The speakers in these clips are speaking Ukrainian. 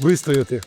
вистояти.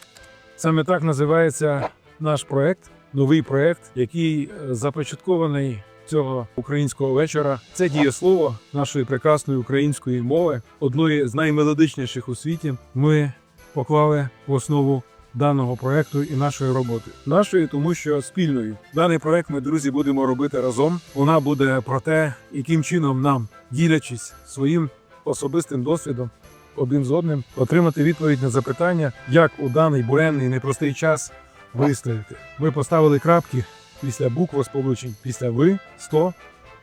Саме так називається наш проект, новий проект, який е, започаткований цього українського вечора. Це дієслово нашої прекрасної української мови, одної з наймелодичніших у світі. Ми поклали в основу даного проекту і нашої роботи. Нашої, тому що спільної. Даний проект ми, друзі, будемо робити разом. Вона буде про те, яким чином нам, ділячись своїм особистим досвідом, один з одним, отримати відповідь на запитання, як у даний буремний непростий час вистояти. Ми поставили крапки після букв сполучень, після ви, сто,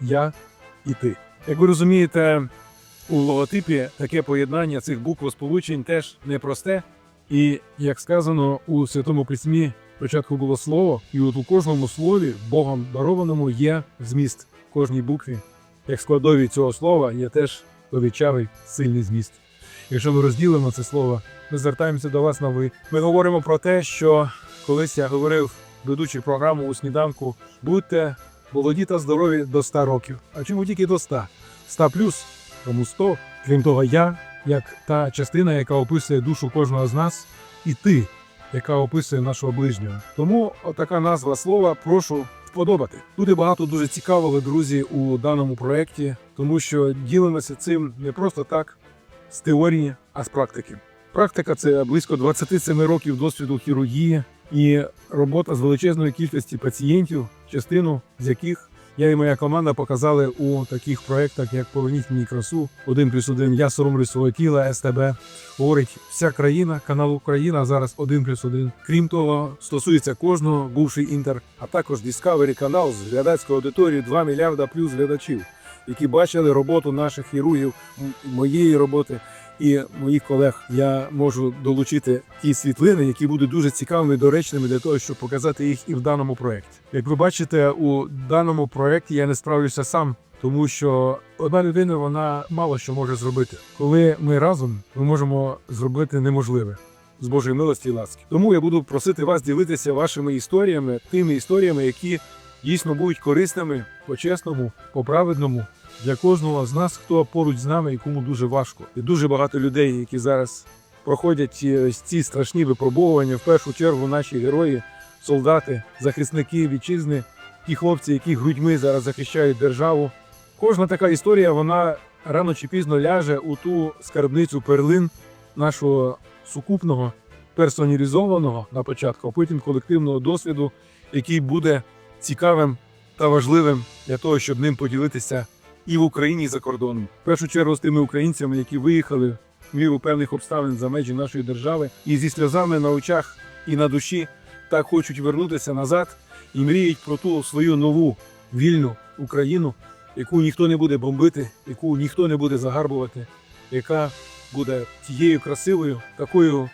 я і ти. Як ви розумієте, у логотипі таке поєднання цих букв сполучень теж непросте. І як сказано у Святому Письмі, спочатку було слово, і от у кожному слові, Богом дарованому, є зміст в кожній букві. Як складові цього слова є теж величавий сильний зміст. Якщо ми розділимо це слово, ми звертаємося до вас на ви. Ми говоримо про те, що колись я говорив, ведучи програму у сніданку, будьте молоді та здорові до 100 років. А чому тільки до 100? 100 плюс, тому 100. Крім того, я, як та частина, яка описує душу кожного з нас, і ти, яка описує нашого ближнього. Тому отака назва слова прошу вподобати. Буде багато дуже цікавого, друзі, у даному проєкті, тому що ділимося цим не просто так з теорії, а з практики. Практика це близько 27 років досвіду хірургії і робота з величезної кількості пацієнтів, частину з яких я і моя команда показали у таких проєктах, як Поверніть мені красу, 1 плюс 1, Я соромлюсь свого тіла, СТБ. Говорить вся країна, канал Україна зараз 1 плюс 1. Крім того, стосується кожного, бувший інтер, а також Discovery канал з глядацькою аудиторією 2 мільярда плюс глядачів, які бачили роботу наших хірургів, моєї роботи і моїх колег. Я можу долучити ті світлини, які будуть дуже цікавими доречними для того, щоб показати їх і в даному проєкті. Як ви бачите, у даному проєкті я не справлюся сам. Тому що одна людина вона мало що може зробити. Коли ми разом, ми можемо зробити неможливе з Божої милості і ласки. Тому я буду просити вас ділитися вашими історіями, тими історіями, які дійсно будуть корисними, по-чесному, по-праведному для кожного з нас, хто поруч з нами і кому дуже важко. І дуже багато людей, які зараз проходять ці, ці страшні випробовування. В першу чергу наші герої, солдати, захисники вітчизни, ті хлопці, які грудьми зараз захищають державу. Кожна така історія, вона рано чи пізно ляже у ту скарбницю перлин нашого сукупного, персоналізованого на початку, а потім колективного досвіду, який буде цікавим та важливим для того, щоб ним поділитися і в Україні, і за кордоном. В першу чергу з тими українцями, які виїхали в міру певних обставин за межі нашої держави, і зі сльозами на очах і на душі так хочуть вернутися назад і мріють про ту свою нову вільну Україну, яку ніхто не буде бомбити, яку ніхто не буде загарбувати, яка буде тією красивою, такою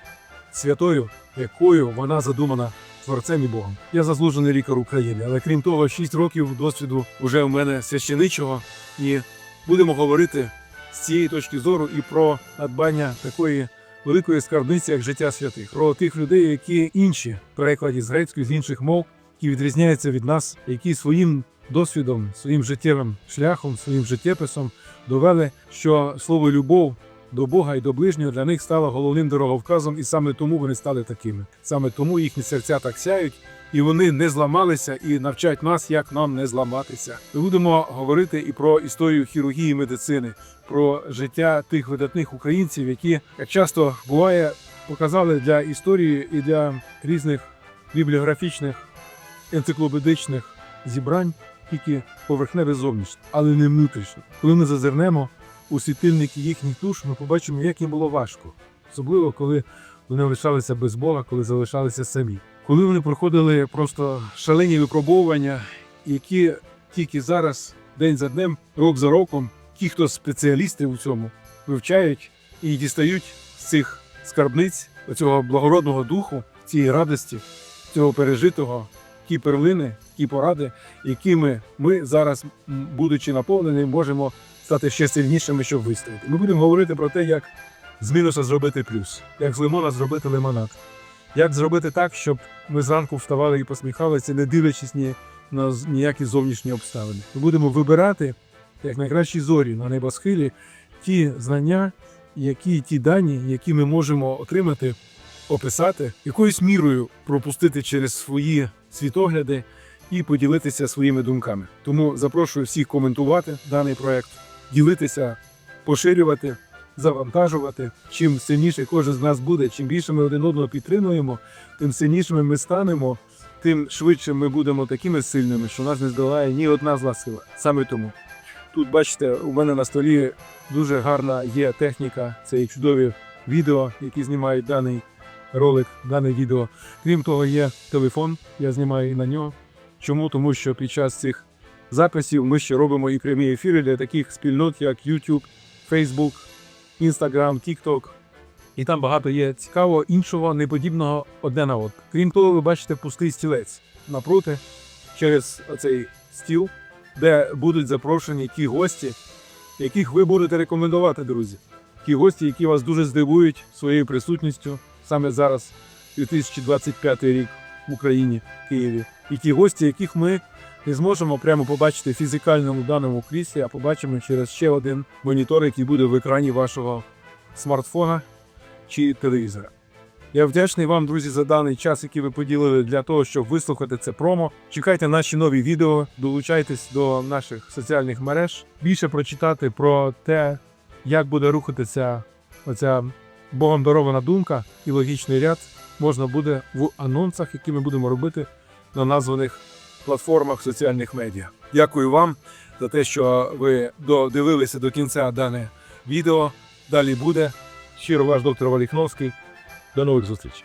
святою, якою вона задумана творцем і Богом. Я заслужений лікар України, але крім того, 6 років досвіду вже у мене священичого, і будемо говорити з цієї точки зору і про надбання такої великої скарбниці, як життя святих, про тих людей, які інші в перекладі з грецької, з інших мов, які відрізняються від нас, які своїм досвідом, своїм життєвим шляхом, своїм життєписом довели, що слово любов до Бога і до ближнього для них стало головним дороговказом, і саме тому вони стали такими. Саме тому їхні серця так сяють, і вони не зламалися і навчать нас, як нам не зламатися. Ми будемо говорити і про історію хірургії медицини, про життя тих видатних українців, які як часто буває показали для історії і для різних бібліографічних енциклопедичних зібрань тільки поверхневе зовнішнє, але не внутрішнє. Коли ми зазирнемо у світильники їхніх душ, ми побачимо, як їм було важко, особливо коли вони лишалися без Бога, коли залишалися самі. Коли вони проходили просто шалені випробовування, які тільки зараз, день за днем, рок за роком, ті, хто спеціалісти у цьому, вивчають і дістають з цих скарбниць цього благородного духу, цієї радості, цього пережитого, ті перлини, ті поради, якими ми зараз, будучи наповнені, можемо стати ще сильнішими, щоб вистояти. Ми будемо говорити про те, як з мінуса зробити плюс, як з лимона зробити лимонад, як зробити так, щоб ми зранку вставали і посміхалися, не дивлячись ні на ніякі зовнішні обставини. Ми будемо вибирати як найкращі зорі на небосхилі ті знання, які ті дані, які ми можемо отримати описати, якоюсь мірою пропустити через свої світогляди і поділитися своїми думками. Тому запрошую всіх коментувати даний проект, ділитися, поширювати, завантажувати. Чим сильніше кожен з нас буде, чим більше ми один одного підтримуємо, тим сильнішими ми станемо, тим швидше ми будемо такими сильними, що нас не здолає ні одна зла сила. Саме тому. Тут, бачите, у мене на столі дуже гарна є техніка, це і чудові відео, які знімають даний ролик, дане відео. Крім того, є телефон, я знімаю і на нього. Чому? Тому що під час цих записів ми ще робимо і прямі ефіри для таких спільнот, як YouTube, Facebook, Instagram, TikTok. І там багато є цікавого, іншого, неподібного одне на одне. Крім того, ви бачите пустий стілець напроти через оцей стіл, де будуть запрошені ті гості, яких ви будете рекомендувати, друзі. Ті гості, які вас дуже здивують своєю присутністю саме зараз, 2025 рік в Україні, Києві. І ті гості, яких ми не зможемо прямо побачити в фізикальному даному кріслі, а побачимо через ще один монітор, який буде в екрані вашого смартфона чи телевізора. Я вдячний вам, друзі, за даний час, який ви поділили для того, щоб вислухати це промо. Чекайте наші нові відео, долучайтесь до наших соціальних мереж. Більше прочитати про те, як буде рухатися оця богом дарована думка і логічний ряд можна буде в анонсах, які ми будемо робити на названих платформах соціальних медіа. Дякую вам за те, що ви додивилися до кінця дане відео. Далі буде. Щиро ваш доктор Валіхновський. До нових зустрічей.